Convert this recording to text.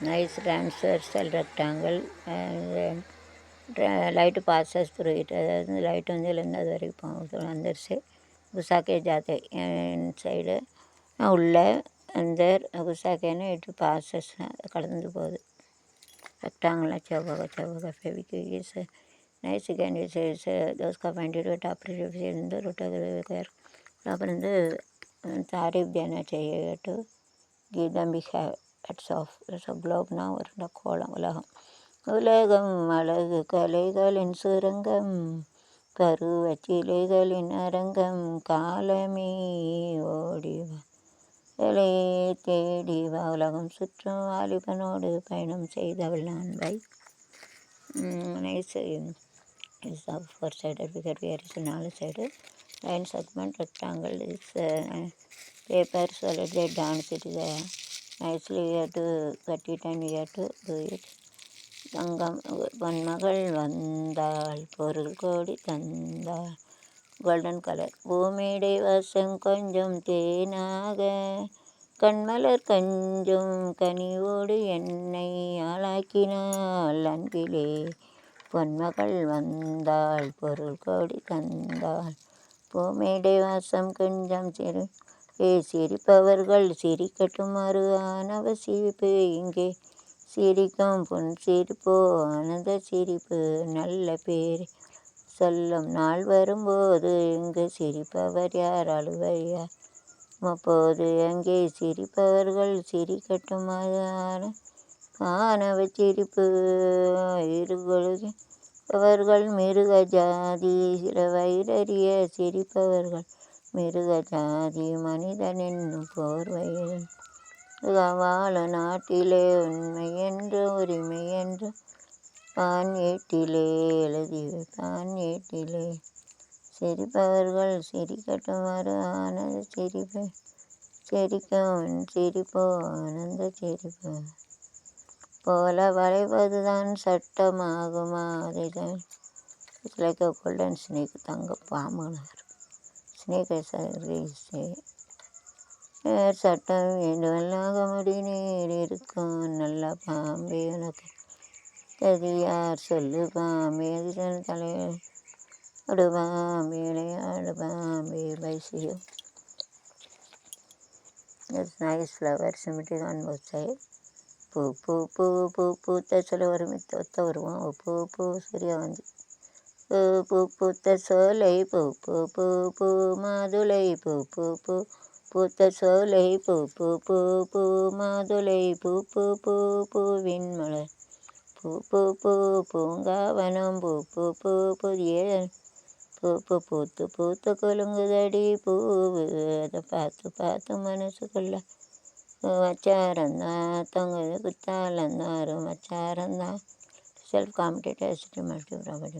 nice transversal rectangle and light passes through அதாவது light வந்து இதுலேருந்து அது வரைக்கும் போகும் வந்துருச்சு குசாக்கே ஜாத்தே சைடு உள்ள அந்த குசாக்கேன்னு இட்டு பாசஸ் கடந்து போகுது. ரெக்டாங்கிளாக செவ்வக செவ்வக ஃபெவிக்விஸ் நைஸ் கேன் தோஸ்கா பாயிண்ட் டாப் இருந்து ரொட்டோகிராஃபர் அப்புறம் வந்து தாரிஃப் தேனா செய்ய கீதம்பிகா கீதம் ஆஃப் ஹேட்ஸ் ஆஃப் குளோப்னா ஒரு கோலம் உலகம். உலகம் அழகு கலைகளின் சுரங்கம் கருவச்சிலைகளின் அரங்கம் காலமே ஓடிவா வேலையை தேடி வா. உலகம் சுற்றும் வாலிபனோடு பயணம் செய்தவள் நான் by nice is four sided figure where is நாலு side line segment rectangle is paper solid dance dance வயசில் ஏட்டு கட்டிட்டேன் ஏட்டு தங்கம் பொன் மகள் வந்தாள் பொருள் கோடி தந்தாள். கோல்டன் கலர் பூமிடை வசம் கொஞ்சம் தேனாக கண்மலர் கொஞ்சம் கனிவோடு என்னை ஆளாக்கினாள். அன்பிலே பொன்மகள் வந்தாள் பொருள் கோடி தந்தாள். பூமிடை வாசம் கொஞ்சம் சிறு ஏ சிரிப்பவர்கள் சிரிக்கட்டுமாறு ஆனவ சிரிப்பு. இங்கே சிரிக்கும் பொன் சிரிப்போ ஆனந்த சிரிப்பு. நல்ல பேர் சொல்லும் நாள் வரும்போது இங்கு சிரிப்பவர் யார்? அழுவர் யார்? அப்போது அங்கே சிரிப்பவர்கள் சிரிக்கட்டுமாறு ஆனவ சிரிப்பு. இருகொழுகி அவர்கள் மிருக ஜாதி சில வயிறறிய சிரிப்பவர்கள் மிருக ஜாதி மனிதன் என்னும் போர்வையில் வாழ நாட்டிலே உண்மை என்று உரிமை என்று பான் ஏட்டிலே எழுதி பான் ஏட்டிலே சிரிப்பவர்கள் சிரிக்கட்டுமாறு ஆனந்த சிரிப்பு. சிரிக்கும் சிரிப்போ ஆனந்த சிரிப்பு. போல வரைவதுதான் சட்டமாகுமா? அதுதான் it's like a golden snake தங்க பாம்புனார் ஸ்னேக் சட்டம் வேண்டுவல்லாக முடி நீர் இருக்கும் நல்ல பாம்பே உனக்கு கதி யார் சொல்லு பாம்பே அதிசன் தலைவர் அடு Bombay பைசியோ It's nice flower symmetry on பூ பூ பூ பூ பூத்த சொல்ல வரும் ஒத்த வருவோம் பூ பூ சரியா வந்து பூ பூ பூத்த சோலை பூ பூ பூ பூ மாதுளை பூ பூ பூ பூத்த சோலை பூ பூ பூ பூ மாதுளை பூ பூ பூ பூவின் மலர் பூ பூ பூ பூங்காவனம் பூ பூ பூ புதிய பூ பூ பூத்து பூத்து குலுங்குதடி பூவு அதை பார்த்து பார்த்து மனசுக்குள்ள வச்சாரந்தான் தொங்குது குத்தாலந்தான் வச்சாரந்தான் self competitive S T mart के बराबर